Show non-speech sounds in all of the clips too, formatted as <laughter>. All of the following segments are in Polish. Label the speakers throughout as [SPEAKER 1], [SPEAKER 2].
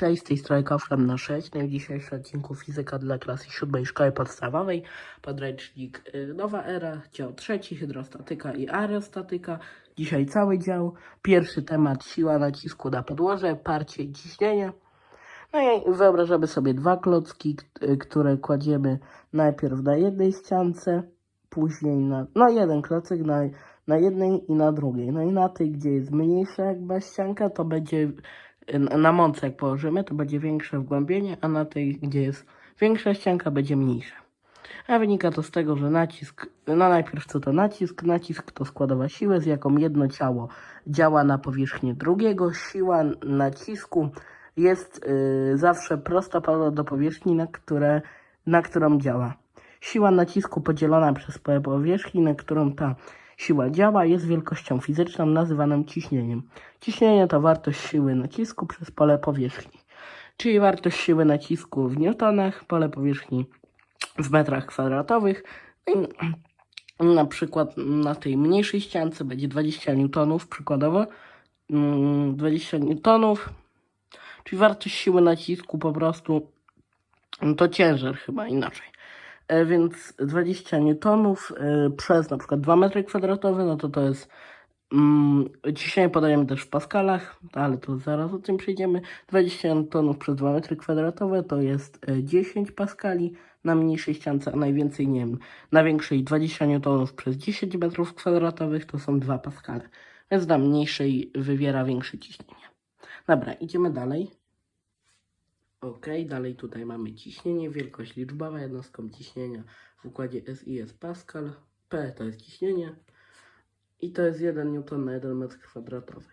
[SPEAKER 1] Cześć, z tej strony Kofran na 6. No w dzisiejszym odcinku fizyka dla klasy 7 szkoły podstawowej. Podręcznik y, Nowa Era, dział trzeci, hydrostatyka i aerostatyka. Dzisiaj cały dział. Pierwszy temat siła nacisku na podłoże, parcie i ciśnienie. No i wyobrażamy sobie dwa klocki, y, które kładziemy najpierw na jednej ściance, później na, no jeden klocek na, na jednej i na drugiej. No i na tej, gdzie jest mniejsza jakby ścianka, to będzie na mące jak położymy, to będzie większe wgłębienie, a na tej, gdzie jest większa ścianka, będzie mniejsze. A wynika to z tego, że nacisk, no najpierw co to nacisk? Nacisk to składowa siły, z jaką jedno ciało działa na powierzchnię drugiego. Siła nacisku jest y, zawsze prostopadła do powierzchni, na, które, na którą działa. Siła nacisku podzielona przez pole powierzchni, na którą ta siła działa, jest wielkością fizyczną nazywaną ciśnieniem. Ciśnienie to wartość siły nacisku przez pole powierzchni, czyli wartość siły nacisku w newtonach, pole powierzchni w metrach kwadratowych. <clears throat> Na przykład na tej mniejszej ściance będzie 20 newtonów, przykładowo mm, 20 newtonów, czyli wartość siły nacisku po prostu no to ciężar chyba inaczej. E, Więc 20 newtonów e, przez na przykład 2 metry kwadratowe, no to to jest mm, ciśnienie podajemy też w paskalach, ale to zaraz o tym przejdziemy. 20 newtonów przez 2 metry kwadratowe to jest e, 10 paskali na mniejszej ściance, a najwięcej nie wiem, na większej 20 newtonów przez 10 metrów kwadratowych to są 2 paskale. Więc na mniejszej wywiera większe ciśnienie. Dobra, idziemy dalej. Ok, dalej tutaj mamy ciśnienie, wielkość liczbowa, jednostką ciśnienia w układzie SI jest Pascal, P to jest ciśnienie i to jest 1 Newton na 1 metr kwadratowy.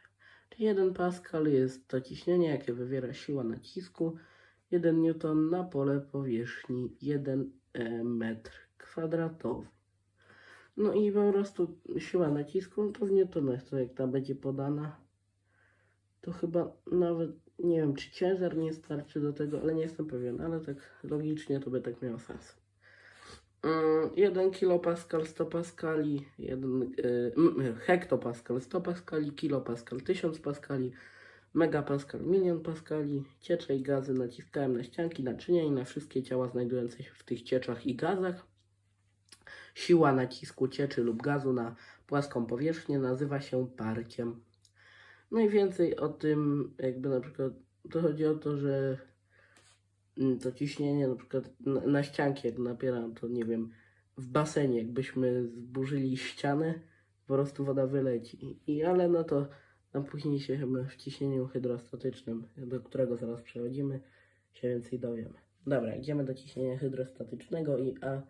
[SPEAKER 1] Czyli 1 Pascal jest to ciśnienie, jakie wywiera siła nacisku, 1 Newton na pole powierzchni 1 e, metr kwadratowy. No i po prostu siła nacisku, no to w newtonach, to jak ta będzie podana, to chyba nawet nie wiem, czy ciężar nie starczy do tego, ale nie jestem pewien, ale tak logicznie to by tak miało sens. Mm, 1 kilopascal 100 paskali, 1 y, mm, hektopascal 100 paskali, kilopascal 1000 paskali, megapascal milion paskali. Ciecze i gazy naciskałem na ścianki, naczynia i na wszystkie ciała znajdujące się w tych cieczach i gazach. Siła nacisku cieczy lub gazu na płaską powierzchnię nazywa się parciem. No i więcej o tym, jakby na przykład, to chodzi o to, że mm, to ciśnienie na przykład na, na ścianki, jak napieram, to nie wiem, w basenie, jakbyśmy zburzyli ścianę, po prostu woda wyleci. I ale no to tam później się chyba w ciśnieniu hydrostatycznym, do którego zaraz przechodzimy, się więcej dowiemy. Dobra, idziemy do ciśnienia hydrostatycznego i, a,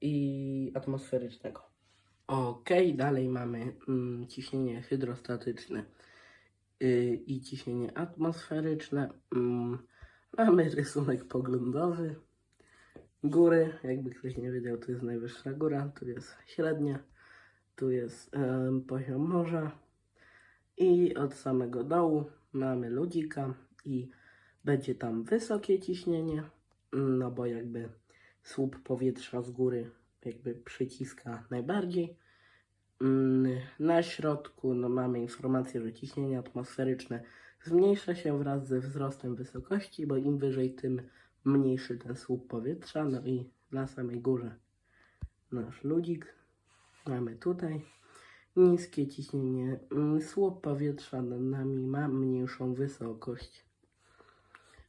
[SPEAKER 1] i atmosferycznego. Okej, dalej mamy mm, ciśnienie hydrostatyczne i ciśnienie atmosferyczne. Mm, mamy rysunek poglądowy. Góry, jakby ktoś nie wiedział, tu jest najwyższa góra, tu jest średnia, tu jest poziom morza i od samego dołu mamy ludzika i będzie tam wysokie ciśnienie, no bo jakby słup powietrza z góry jakby przyciska najbardziej. Mm, Na środku no, mamy informację, że ciśnienie atmosferyczne zmniejsza się wraz ze wzrostem wysokości, bo im wyżej, tym mniejszy ten słup powietrza. No i na samej górze nasz ludzik mamy tutaj. Niskie ciśnienie, mm, słup powietrza nad nami ma mniejszą wysokość.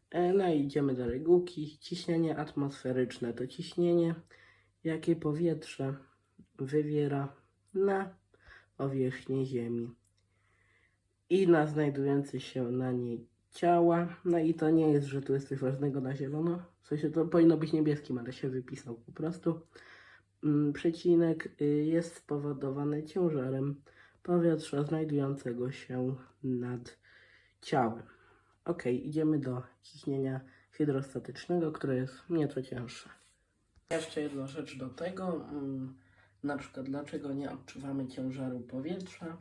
[SPEAKER 1] E, No i idziemy do regułki. Ciśnienie atmosferyczne to ciśnienie, jakie powietrze wywiera na powierzchnię Ziemi i na znajdujące się na niej ciała. No i to nie jest, że tu jest coś ważnego na zielono. W sensie to powinno być niebieskim, ale się wypisał po prostu. Mm, Przecinek y, jest spowodowany ciężarem powietrza znajdującego się nad ciałem. Ok, idziemy do ciśnienia hydrostatycznego, które jest nieco cięższe. Jeszcze jedna rzecz do tego. Na przykład, dlaczego nie odczuwamy ciężaru powietrza?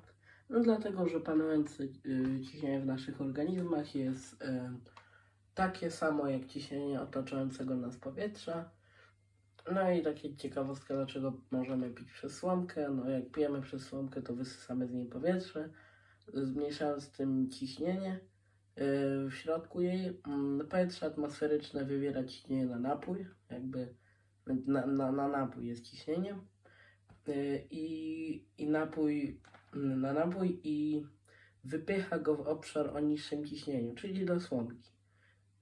[SPEAKER 1] No dlatego, że panujące y, ciśnienie w naszych organizmach jest y, takie samo jak ciśnienie otaczającego nas powietrza. No i takie ciekawostka, dlaczego możemy pić przez słomkę. No jak pijemy przez słomkę, to wysysamy z niej powietrze, zmniejszając tym ciśnienie w środku jej mm, powietrze atmosferyczne wywiera ciśnienie na napój, jakby na, na, na napój jest ciśnienie y, i, i napój mm, na napój i wypycha go w obszar o niższym ciśnieniu, czyli do słomki.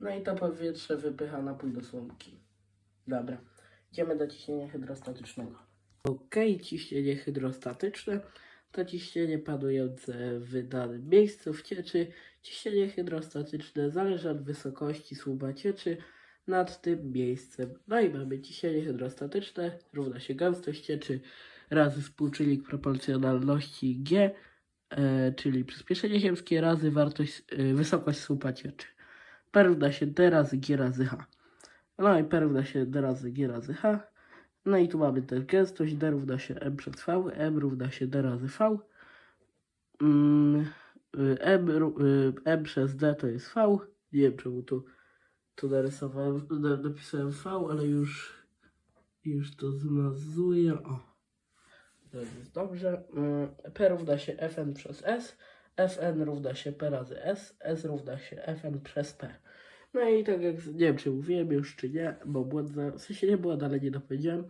[SPEAKER 1] No i to powietrze wypycha napój do słomki. Dobra, idziemy do ciśnienia hydrostatycznego. Ok, ciśnienie hydrostatyczne to ciśnienie panujące w danym miejscu w cieczy. Ciśnienie hydrostatyczne zależy od wysokości słupa cieczy nad tym miejscem. No i mamy ciśnienie hydrostatyczne równa się gęstość cieczy razy współczynnik proporcjonalności G, e, czyli przyspieszenie ziemskie razy wartość, e, wysokość słupa cieczy. P równa się D razy G razy H. No i P równa się D razy G razy H. No i tu mamy też gęstość, D równa się M przez V, M równa się D razy V. Mm, y, M, y, M przez D to jest V. Nie wiem czemu tu, tu narysowałem, na- napisałem V, ale już, już to zmazuję. O, to jest dobrze. Mm, P równa się Fn przez S. Fn równa się P razy S. S równa się Fn przez P. No i tak jak, nie wiem czy mówiłem już czy nie, bo błąd, w sensie nie było, ale nie dopowiedziałem.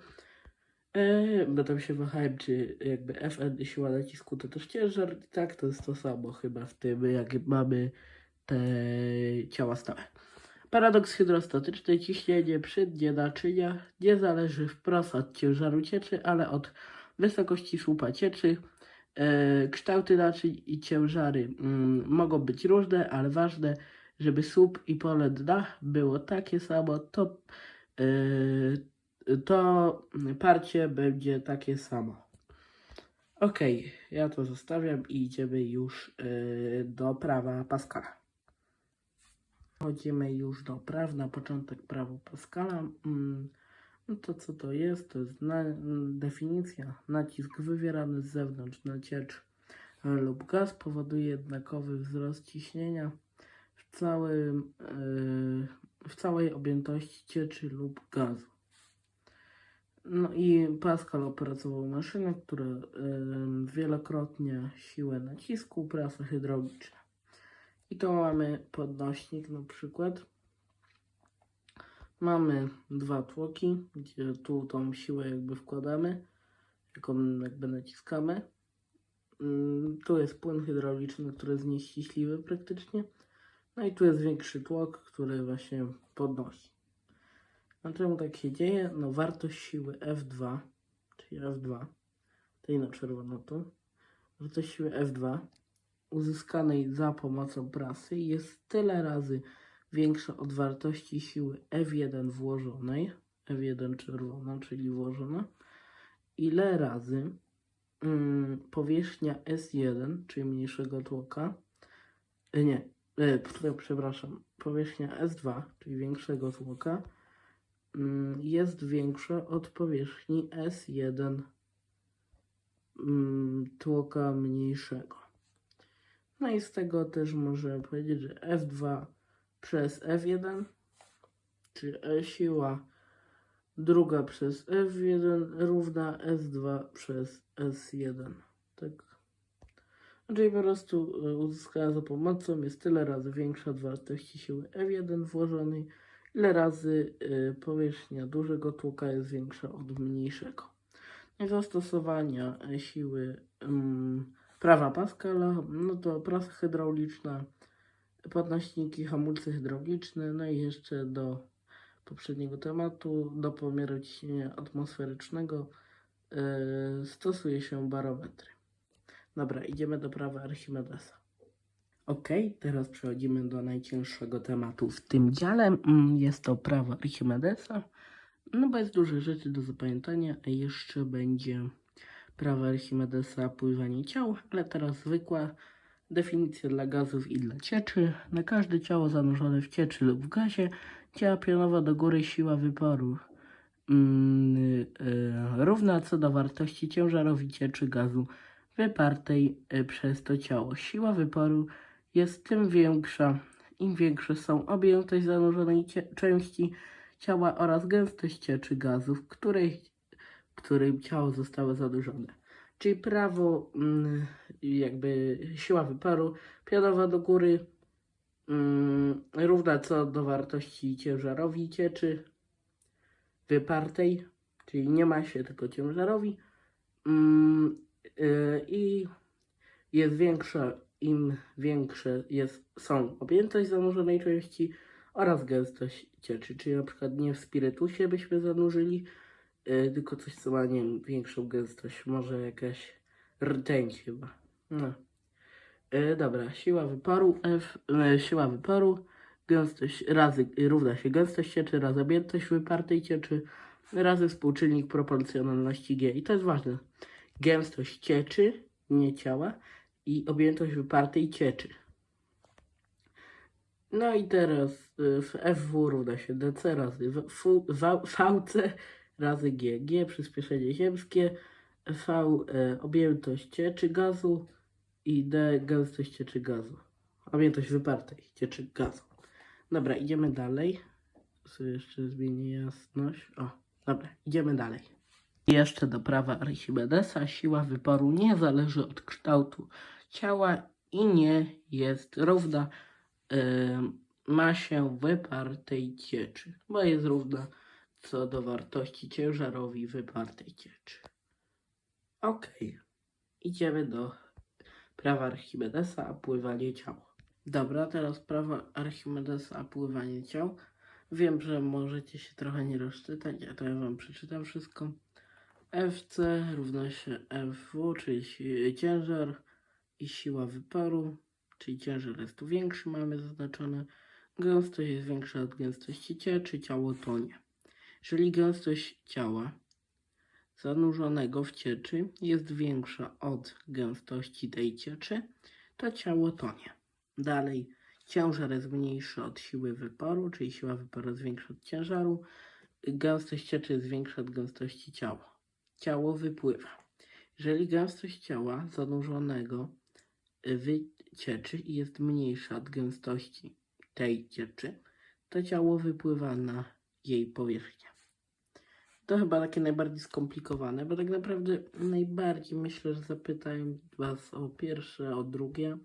[SPEAKER 1] E, bo tam się wahałem, czy jakby Fn i siła nacisku to też ciężar. I tak, to jest to samo chyba w tym, jak mamy te ciała stałe. Paradoks hydrostatyczny. Ciśnienie przy dnie naczynia nie zależy wprost od ciężaru cieczy, ale od wysokości słupa cieczy. E, kształty naczyń i ciężary mm, mogą być różne, ale ważne, żeby słup i pole dna było takie samo, to, e, to parcie będzie takie samo. Ok, ja to zostawiam i idziemy już e, do prawa Pascala. Chodzimy już do praw, na początek prawo Pascala. Mm, no to co to jest? To jest na, definicja. Nacisk wywierany z zewnątrz na ciecz lub gaz powoduje jednakowy wzrost ciśnienia w, całym, e, w całej objętości cieczy lub gazu. No i Pascal opracował maszynę, która e, wielokrotnie siłę nacisku, prasa hydrauliczna. I to mamy podnośnik na przykład. Mamy dwa tłoki, gdzie tu tą siłę jakby wkładamy, jaką jakby naciskamy. Mm, Tu jest płyn hydrauliczny, który jest nieściśliwy praktycznie. No i tu jest większy tłok, który właśnie podnosi. A czemu tak się dzieje? No wartość siły F2, czyli F2, tej na czerwono tu, wartość siły F2 uzyskanej za pomocą prasy jest tyle razy większa od wartości siły F1 włożonej, F1 czerwona, czyli włożona, ile razy mm, powierzchnia S1, czyli mniejszego tłoka, e, nie, e, przepraszam, powierzchnia S2, czyli większego tłoka, mm, jest większa od powierzchni S1 mm, tłoka mniejszego. No i z tego też możemy powiedzieć, że F2 przez F1, czyli E siła druga przez F1 równa S2 przez S1. Tak. Czyli po prostu y, uzyskana za pomocą jest tyle razy większa od wartości siły F1 włożonej, ile razy y, powierzchnia dużego tłoka jest większa od mniejszego. Zastosowania e, siły ym, prawa Pascala, no to prasa hydrauliczna, podnośniki, hamulce hydrauliczne, no i jeszcze do poprzedniego tematu, do pomiaru ciśnienia atmosferycznego yy, stosuje się barometry. Dobra, idziemy do prawa Archimedesa. Ok, teraz przechodzimy do najcięższego tematu w tym dziale. Mm, Jest to prawo Archimedesa. No bo jest dużo rzeczy do zapamiętania, a jeszcze będzie prawo Archimedesa pływanie ciał, ale teraz zwykła definicja dla gazów i dla cieczy. Na każde ciało zanurzone w cieczy lub w gazie działa pionowo do góry siła wyporu. Mm, y, równa co do wartości ciężarowi cieczy gazu wypartej y, przez to ciało. Siła wyporu jest tym większa, im większe są objętość zanurzonej cie- części ciała oraz gęstość cieczy gazu, w której, którym ciało zostało zanurzone. Czyli prawo, mm, jakby siła wyparu, pionowa do góry, mm, równa co do wartości ciężarowi cieczy wypartej, czyli nie ma się tylko ciężarowi mm, y, i jest większa, im większe jest, są objętość zanurzonej części oraz gęstość cieczy, czyli na przykład nie w spirytusie byśmy zanurzyli, tylko coś co ma, nie wiem, większą gęstość, może jakaś rtęć chyba. No. E, dobra, siła wyparu F, e, siła wyparu, gęstość razy równa się gęstość cieczy razy objętość wypartej cieczy razy współczynnik proporcjonalności G. I to jest ważne. Gęstość cieczy, nie ciała i objętość wypartej cieczy. No i teraz FW równa się DC razy VC razy G. G przyspieszenie ziemskie, V e, objętość cieczy gazu i D gęstość cieczy gazu. Objętość wypartej cieczy gazu. Dobra, idziemy dalej. Sobie jeszcze zmienię jasność. O, dobra, idziemy dalej. Jeszcze do prawa Archimedesa siła wyparu nie zależy od kształtu ciała i nie jest równa em, masie wypartej cieczy, bo jest równa co do wartości ciężarowi wypartej cieczy. Okej, idziemy do prawa Archimedesa, a pływanie ciał. Dobra, teraz prawa Archimedesa, a pływanie ciał. Wiem, że możecie się trochę nie rozczytać, a to ja wam przeczytam wszystko. FC równa się FW, czyli ciężar i siła wyparu, czyli ciężar jest tu większy, mamy zaznaczone. Gęstość jest większa od gęstości cieczy, ciało tonie. Jeżeli gęstość ciała zanurzonego w cieczy jest większa od gęstości tej cieczy, to ciało tonie. Dalej, ciężar jest mniejszy od siły wyparu, czyli siła wyparu jest większa od ciężaru. Gęstość cieczy jest większa od gęstości ciała. Ciało wypływa. Jeżeli gęstość ciała zanurzonego w cieczy jest mniejsza od gęstości tej cieczy, to ciało wypływa na jej powierzchnię. To chyba takie najbardziej skomplikowane, bo tak naprawdę najbardziej myślę, że zapytają Was o pierwsze, o drugie.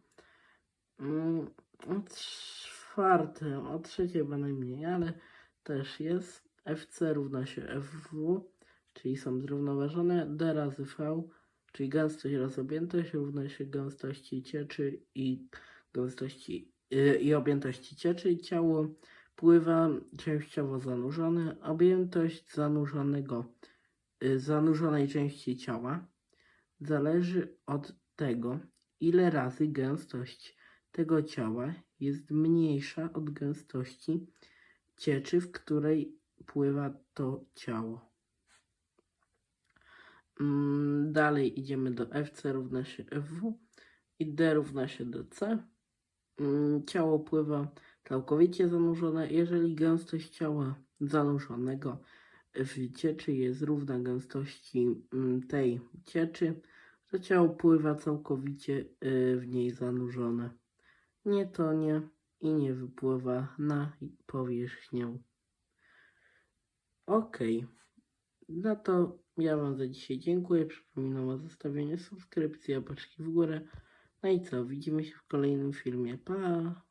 [SPEAKER 1] Mm, O czwarte, o trzecie chyba najmniej, ale też jest. FC równa się FW, czyli są zrównoważone. D razy V, czyli gęstość razy objętość równa się gęstości cieczy i gęstości yy, i objętości cieczy. Ciało pływa częściowo zanurzone. Objętość zanurzonego, yy, zanurzonej części ciała zależy od tego, ile razy gęstość tego ciała jest mniejsza od gęstości cieczy, w której pływa to ciało. Mm, Dalej idziemy do FC równa się FW i D równa się do C. Mm, Ciało pływa całkowicie zanurzone, jeżeli gęstość ciała zanurzonego w cieczy jest równa gęstości mm, tej cieczy, to ciało pływa całkowicie y, w niej zanurzone. Nie tonie i nie wypływa na powierzchnię. Okej. No to ja Wam za dzisiaj dziękuję. Przypominam o zostawieniu subskrypcji, opaczki w górę. No i co? Widzimy się w kolejnym filmie. Pa!